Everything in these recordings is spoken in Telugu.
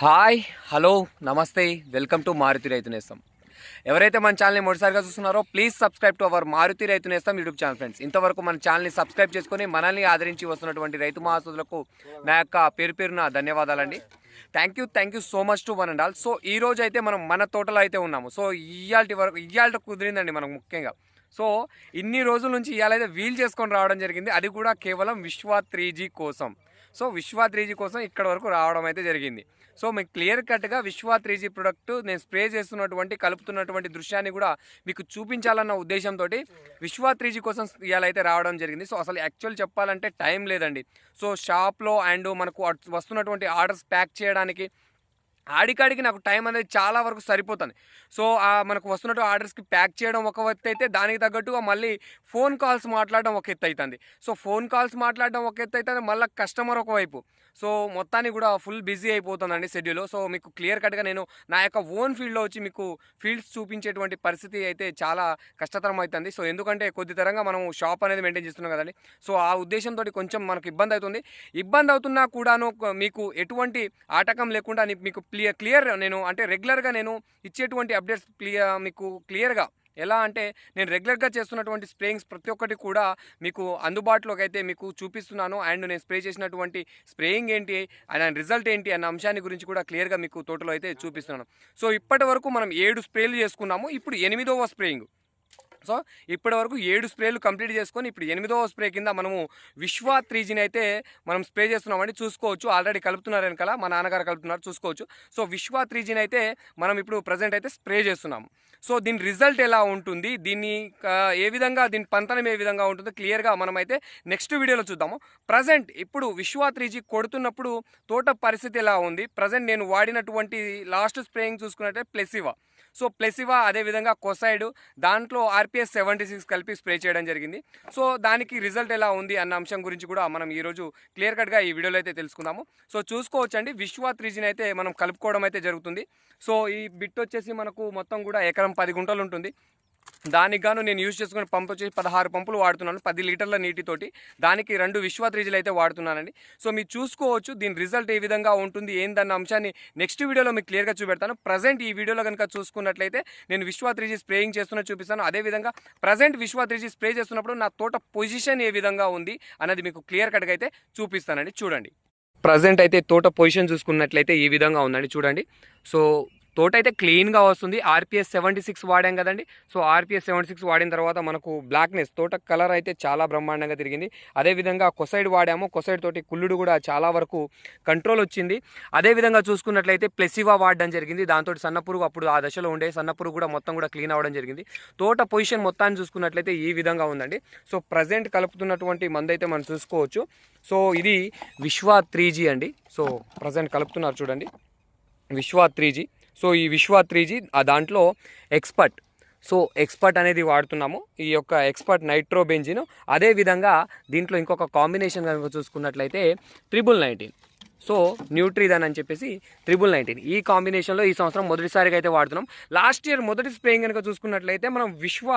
హాయ్ హలో నమస్తే వెల్కమ్ టు మారుతి రైతు నేస్తం. ఎవరైతే మన ఛానల్ని మొదటిసారిగా చూస్తున్నారో please subscribe to our Maruti Raitu Nestham YouTube channel friends ఇంతవరకు మన ఛానల్ని సబ్స్క్రైబ్ చేసుకొని మనల్ని ఆదరించి వస్తున్నటువంటి రైతు మహాసులకు నా యొక్క పేరు పేరున ధన్యవాదాలండి. Thank you thank you so much to one and all so ఈ రోజు అయితే మనం మన తోటలో అయితే ఉన్నాము. సో ఇయాల్టి వరకు ఇయాల్ట కుదిరిందండి మనకు ముఖ్యంగా. సో ఇన్ని రోజుల నుంచి ఇవాళైతే వీల్ చేసుకొని రావడం జరిగింది. అది కూడా కేవలం విశ్వ త్రీ కోసం. సో విశ్వా త్రీజీ కోసం ఇక్కడ వరకు రావడం అయితే జరిగింది. సో మీకు క్లియర్ కట్గా విశ్వా త్రీజీ ప్రొడక్ట్ నేను స్ప్రే చేస్తున్నటువంటి కలుపుతున్నటువంటి దృశ్యాన్ని కూడా మీకు చూపించాలన్న ఉద్దేశంతో విశ్వా త్రీజీ కోసం ఇవాళ అయితే రావడం జరిగింది. సో అసలు యాక్చువల్ చెప్పాలంటే టైం లేదండి. సో షాప్లో అండ్ మనకు వస్తున్నటువంటి ఆర్డర్స్ ప్యాక్ చేయడానికి ఆడికాడికి నాకు టైం అనేది చాలా వరకు సరిపోతుంది. సో ఆ మనకు వస్తున్నట్టు ఆర్డర్స్కి ప్యాక్ చేయడం ఒక ఎత్తు అయితే దానికి తగ్గట్టుగా మళ్ళీ ఫోన్ కాల్స్ మాట్లాడడం ఒక ఎత్తు అవుతుంది సో ఫోన్ కాల్స్ మాట్లాడడం ఒక ఎత్తు అవుతుంది మళ్ళీ కస్టమర్ ఒకవైపు సో మొత్తాన్ని కూడా ఫుల్ బిజీ అయిపోతుందండి షెడ్యూల్. సో మీకు క్లియర్ కట్గా నేను నా యొక్క ఓన్ ఫీల్డ్లో వచ్చి మీకు ఫీల్డ్స్ చూపించేటువంటి పరిస్థితి అయితే చాలా కష్టతరం అవుతుంది సో ఎందుకంటే కొద్ది తరంగా మనం షాప్ అనేది మెయింటైన్ చేస్తున్నాం కదండి. సో ఆ ఉద్దేశంతో కొంచెం మనకు ఇబ్బంది అవుతుంది. ఇబ్బంది అవుతున్నా కూడాను మీకు ఎటువంటి ఆటకం లేకుండా మీకు మీకు క్లియర్ క్లియర్ నేను అంటే రెగ్యులర్గా నేను ఇచ్చేటువంటి అప్డేట్స్ క్లియర్ మీకు క్లియర్గా ఎలా అంటే నేను రెగ్యులర్గా చేస్తున్నటువంటి స్ప్రేయింగ్స్ ప్రతి ఒక్కటి కూడా మీకు అందుబాటులోకి అయితే మీకు చూపిస్తున్నాను. అండ్ నేను స్ప్రే చేసినటువంటి స్ప్రేయింగ్ ఏంటి అండ్ రిజల్ట్ ఏంటి అన్న అంశాన్ని గురించి కూడా క్లియర్గా మీకు తోటలో అయితే చూపిస్తున్నాను. సో ఇప్పటి వరకు మనం ఏడు స్ప్రేలు చేసుకున్నాము. ఇప్పుడు ఎనిమిదవ స్ప్రేయింగ్. సో ఇప్పటి వరకు ఏడు స్ప్రేలు కంప్లీట్ చేసుకొని ఇప్పుడు ఎనిమిదవ స్ప్రే కింద మనము విశ్వా త్రీజీని అయితే మనం స్ప్రే చేస్తున్నామండి. చూసుకోవచ్చు. ఆల్రెడీ కలుపుతున్నారు వెనకాల. మా నాన్నగారు కలుపుతున్నారు. చూసుకోవచ్చు. సో విశ్వా త్రీజీని అయితే మనం ఇప్పుడు ప్రజెంట్ అయితే స్ప్రే చేస్తున్నాం సో దీని రిజల్ట్ ఎలా ఉంటుంది? దీన్ని ఏ విధంగా దీని పంతనం ఏ విధంగా ఉంటుందో క్లియర్గా మనం అయితే నెక్స్ట్ వీడియోలో చూద్దాము. ప్రజెంట్ ఇప్పుడు విశ్వా త్రీజీ కొడుతున్నప్పుడు తోట పరిస్థితి ఎలా ఉంది? ప్రజెంట్ నేను వాడినటువంటి లాస్ట్ స్ప్రేయింగ్ చూసుకున్నట్టే ప్లెసివా. సో ప్లెసివా అదేవిధంగా కొసైడ్ దాంట్లో ఆర్పిఎస్ సెవెంటీ సిక్స్ కలిపి స్ప్రే చేయడం జరిగింది. సో దానికి రిజల్ట్ ఎలా ఉంది అన్న అంశం గురించి కూడా మనం ఈరోజు క్లియర్ కట్గా ఈ వీడియోలో అయితే తెలుసుకుందాము. సో చూసుకోవచ్చండి విశ్వ త్రీజీని అయితే మనం కలుపుకోవడం అయితే జరుగుతుంది. సో ఈ బిట్ వచ్చేసి మనకు మొత్తం కూడా ఎకరం పది గుంటలు ఉంటుంది. దానికి గాను నేను యూజ్ చేసుకున్న పంపు వచ్చేసి పదహారు పంపులు వాడుతున్నాను పది లీటర్ల నీటితోటి. దానికి రెండు విశ్వ త్రిజులు అయితే వాడుతున్నానండి. సో మీరు చూసుకోవచ్చు దీని రిజల్ట్ ఏ విధంగా ఉంటుంది ఏందన్న అంశాన్ని నెక్స్ట్ వీడియోలో మీకు క్లియర్గా చూపెడతాను. ప్రజెంట్ ఈ వీడియోలో కనుక చూసుకున్నట్లయితే నేను విశ్వ త్రీజీ స్ప్రేయింగ్ చేస్తున్న చూపిస్తాను. అదేవిధంగా ప్రజెంట్ విశ్వ త్రీజీ స్ప్రే చేస్తున్నప్పుడు నా తోట పొజిషన్ ఏ విధంగా ఉంది అన్నది మీకు క్లియర్ కట్గా అయితే చూపిస్తానండి. చూడండి. ప్రజెంట్ అయితే తోట పొజిషన్ చూసుకున్నట్లయితే ఈ విధంగా ఉందండి. చూడండి. సో తోట అయితే క్లీన్గా వస్తుంది. ఆర్పిఎస్ సెవెంటీ సిక్స్ వాడాం కదండి. సో ఆర్పిఎస్ సెవెంటీ సిక్స్ వాడిన తర్వాత మనకు బ్లాక్నెస్ తోట కలర్ అయితే చాలా బ్రహ్మాండంగా తిరిగింది. అదేవిధంగా కొసైడ్ వాడాము. కొసైడ్ తోటి కుళ్ళుడు కూడా చాలా వరకు కంట్రోల్ వచ్చింది. అదేవిధంగా చూసుకున్నట్లయితే ప్లెసివా వాడడం జరిగింది. దాంతో సన్నపురుగు అప్పుడు ఆ దశలో ఉండే సన్నపురుగు కూడా మొత్తం కూడా క్లీన్ అవ్వడం జరిగింది. తోట పొజిషన్ మొత్తాన్ని చూసుకున్నట్లయితే ఈ విధంగా ఉందండి. సో ప్రజెంట్ కలుపుతున్నటువంటి మందైతే మనం చూసుకోవచ్చు. సో ఇది విశ్వ త్రీ అండి. సో ప్రజెంట్ కలుపుతున్నారు చూడండి. విశ్వ త్రీ సో ఈ విశ్వ త్రీజీ ఆ దాంట్లో ఎక్స్పర్ట్. సో ఎక్స్పర్ట్ అనేది వాడుతున్నాము. ఈ యొక్క ఎక్స్పర్ట్ నైట్రో బెంజిన్ అదేవిధంగా దీంట్లో ఇంకొక కాంబినేషన్ కనుక చూసుకున్నట్లయితే ట్రిబుల్ నైన్టీన్. సో న్యూట్రీదన్ అని చెప్పేసి త్రిబుల్ నైన్టీన్. ఈ కాంబినేషన్లో ఈ సంవత్సరం మొదటిసారిగా అయితే వాడుతున్నాం. లాస్ట్ ఇయర్ మొదటి స్ప్రేయింగ్ కనుక చూసుకున్నట్లయితే మనం విశ్వ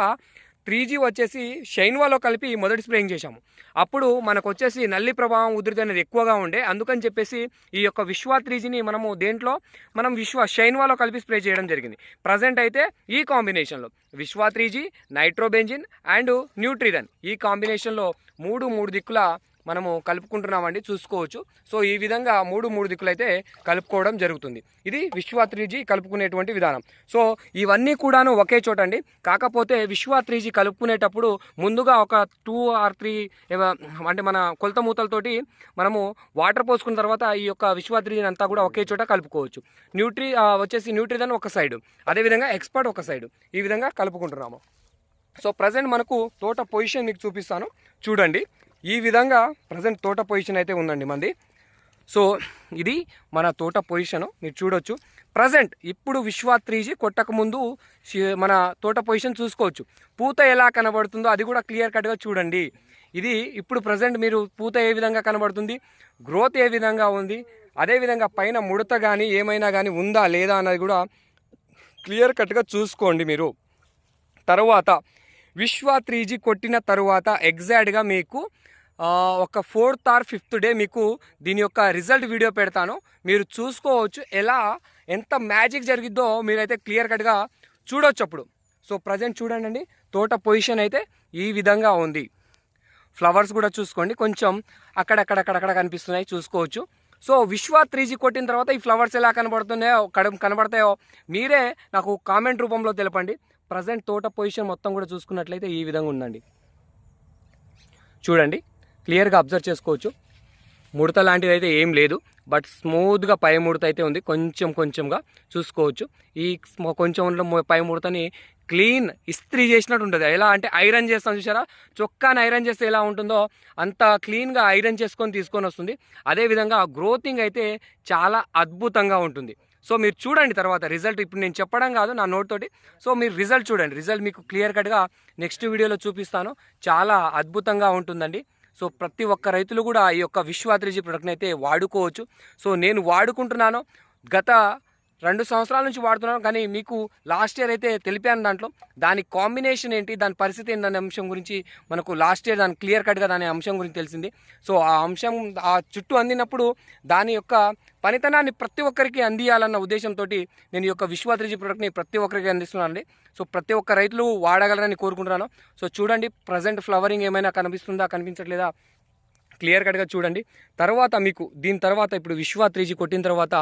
త్రీ జీ వచ్చేసి షైన్వాలో కలిపి మొదటి స్ప్రేయింగ్ చేశాము. అప్పుడు మనకు వచ్చేసి నల్లి ప్రభావం ఉధృతి అనేది ఎక్కువగా ఉండే. అందుకని చెప్పేసి ఈ యొక్క విశ్వ త్రీ జీని మనము దేంట్లో మనం విశ్వ షైన్వాలో కలిపి స్ప్రే చేయడం జరిగింది. ప్రజెంట్ అయితే ఈ కాంబినేషన్లో Vishwa three G nitrobenzene and న్యూట్రిదన్ ఈ కాంబినేషన్లో మూడు మూడు దిక్కుల మనము కలుపుకుంటున్నామండి చూసుకోవచ్చు. సో ఈ విధంగా మూడు మూడు దిక్కులు అయితే కలుపుకోవడం జరుగుతుంది. ఇది విశ్వ కలుపుకునేటువంటి విధానం. సో ఇవన్నీ కూడాను ఒకే చోట అండి కాకపోతే విశ్వ కలుపుకునేటప్పుడు ముందుగా ఒక టూ ఆర్ త్రీ అంటే మన కొలత మూతలతోటి మనము వాటర్ పోసుకున్న తర్వాత ఈ యొక్క విశ్వ అంతా కూడా ఒకే చోట కలుపుకోవచ్చు. న్యూట్రీ వచ్చేసి న్యూట్రిజన్ ఒక సైడు. అదేవిధంగా ఎక్స్పర్ట్ ఒక సైడు. ఈ విధంగా కలుపుకుంటున్నాము. సో ప్రజెంట్ మనకు తోట పొజిషన్ మీకు చూపిస్తాను. చూడండి. ఈ విధంగా ప్రజెంట్ తోట పొజిషన్ అయితే ఉందండి మంది. సో ఇది మన తోట పొజిషన్ మీరు చూడొచ్చు. ప్రజెంట్ ఇప్పుడు విశ్వ త్రీజీ కొట్టకముందు మన తోట పొజిషన్ చూసుకోవచ్చు. పూత ఎలా కనబడుతుందో అది కూడా క్లియర్ కట్గా చూడండి. ఇది ఇప్పుడు ప్రజెంట్ మీరు పూత ఏ విధంగా కనబడుతుంది? గ్రోత్ ఏ విధంగా ఉంది? అదేవిధంగా పైన ముడత కానీ ఏమైనా కానీ ఉందా లేదా అన్నది కూడా క్లియర్ కట్గా చూసుకోండి మీరు. తరువాత విశ్వ త్రీ కొట్టిన తరువాత ఎగ్జాక్ట్గా మీకు ఒక ఫోర్త్ ఆర్ ఫిఫ్త్ డే మీకు దీని యొక్క రిజల్ట్ వీడియో పెడతాను. మీరు చూసుకోవచ్చు ఎలా ఎంత మ్యాజిక్ జరిగిద్దో మీరైతే క్లియర్ కట్గా చూడొచ్చు అప్పుడు. సో ప్రజెంట్ చూడండి అండి తోట పొజిషన్ అయితే ఈ విధంగా ఉంది. ఫ్లవర్స్ కూడా చూసుకోండి కొంచెం అక్కడక్కడక్కడక్కడ కనిపిస్తున్నాయి చూసుకోవచ్చు. సో విశ్వ త్రీ జీ కొట్టిన తర్వాత ఈ ఫ్లవర్స్ ఎలా కనబడుతున్నాయో కడ కనబడతాయో మీరే నాకు కామెంట్ రూపంలో తెలపండి. ప్రజెంట్ తోట పొజిషన్ మొత్తం కూడా చూసుకున్నట్లయితే ఈ విధంగా ఉందండి. చూడండి. క్లియర్గా అబ్జర్వ్ చేసుకోవచ్చు. ముడత లాంటిది అయితే ఏం లేదు. బట్ స్మూత్గా పై ముడత అయితే ఉంది. కొంచెం కొంచెంగా చూసుకోవచ్చు. ఈ కొంచెం పై ముడతని క్లీన్ ఇస్త్రీ చేసినట్టు ఉంటుంది. ఎలా అంటే ఐరన్ చేస్తాం చూసారా? చొక్కాని ఐరన్ చేస్తే ఎలా ఉంటుందో అంత క్లీన్గా ఐరన్ చేసుకొని తీసుకొని వస్తుంది. అదేవిధంగా గ్రోతింగ్ అయితే చాలా అద్భుతంగా ఉంటుంది. సో మీరు చూడండి తర్వాత రిజల్ట్. ఇప్పుడు నేను చెప్పడం కాదు నా నోట్ తోటి. సో మీరు రిజల్ట్ చూడండి. రిజల్ట్ మీకు క్లియర్ కట్గా నెక్స్ట్ వీడియోలో చూపిస్తాను. చాలా అద్భుతంగా ఉంటుందండి. సో ప్రతి ఒక్క రైతులు కూడా ఈ యొక్క విశ్వాద్రిజీ ప్రొడక్ట్ని అయితే వాడుకోవచ్చు. సో నేను వాడుకుంటున్నాను. గత రెండు సంవత్సరాల నుంచి వాడుతున్నాను కానీ మీకు లాస్ట్ ఇయర్ అయితే తెలిపాను దాంట్లో. దాని కాంబినేషన్ ఏంటి దాని పరిస్థితి ఏంటి అనే అంశం గురించి మనకు లాస్ట్ ఇయర్ దాని క్లియర్ కట్గా దాని అంశం గురించి తెలిసింది. సో ఆ అంశం ఆ చుట్టూ అందినప్పుడు దాని యొక్క పనితనాన్ని ప్రతి ఒక్కరికి అందియాలన్న ఉద్దేశంతో నేను ఈ యొక్క విశ్వాత్రిజీ ప్రొడక్ట్ని ప్రతి ఒక్కరికి అందిస్తున్నానండి. సో ప్రతి ఒక్క రైతులు వాడగలరని కోరుకుంటున్నాను. సో చూడండి ప్రజెంట్ ఫ్లవరింగ్ ఏమైనా కనిపిస్తుందా కనిపించట్లేదా? క్లియర్ కట్గా చూడండి. తర్వాత మీకు దీని తర్వాత ఇప్పుడు విశ్వ త్రీ కొట్టిన తర్వాత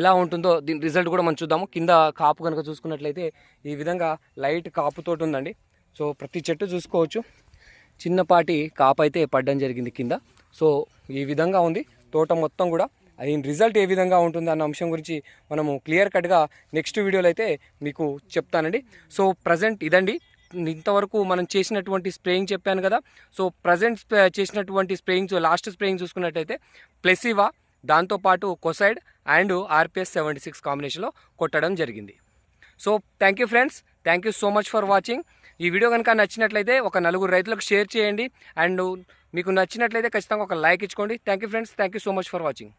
ఎలా ఉంటుందో దీని రిజల్ట్ కూడా మనం చూద్దాము. కింద కాపు కనుక చూసుకున్నట్లయితే ఈ విధంగా లైట్ కాపుతోటి ఉందండి. సో ప్రతి చెట్టు చూసుకోవచ్చు. చిన్నపాటి కాపు అయితే పడడం జరిగింది కింద. సో ఈ విధంగా ఉంది. తోట మొత్తం కూడా. దీని రిజల్ట్ ఏ విధంగా ఉంటుంది అన్న అంశం గురించి మనము క్లియర్ కట్గా నెక్స్ట్ వీడియోలో అయితే మీకు చెప్తానండి. సో ప్రజెంట్ ఇదండి. ఇంతవరకు మనం చేసినటువంటి స్ప్రేయింగ్ చెప్పాను కదా. సో ప్రజెంట్ చేసినటువంటి స్ప్రేయింగ్ లాస్ట్ స్ప్రేయింగ్ చూసుకున్నట్టయితే ప్లెసివా దాంతోపాటు Kocide and RPS seventy six కాంబినేషన్లో కొట్టడం జరిగింది. So thank you friends thank you so much for watching ఈ వీడియో కనుక నచ్చినట్లయితే ఒక నలుగురు రైతులకు షేర్ చేయండి. అండ్ మీకు నచ్చినట్లయితే ఖచ్చితంగా ఒక లైక్ ఇచ్చుకోండి. Thank you friends thank you so much for watching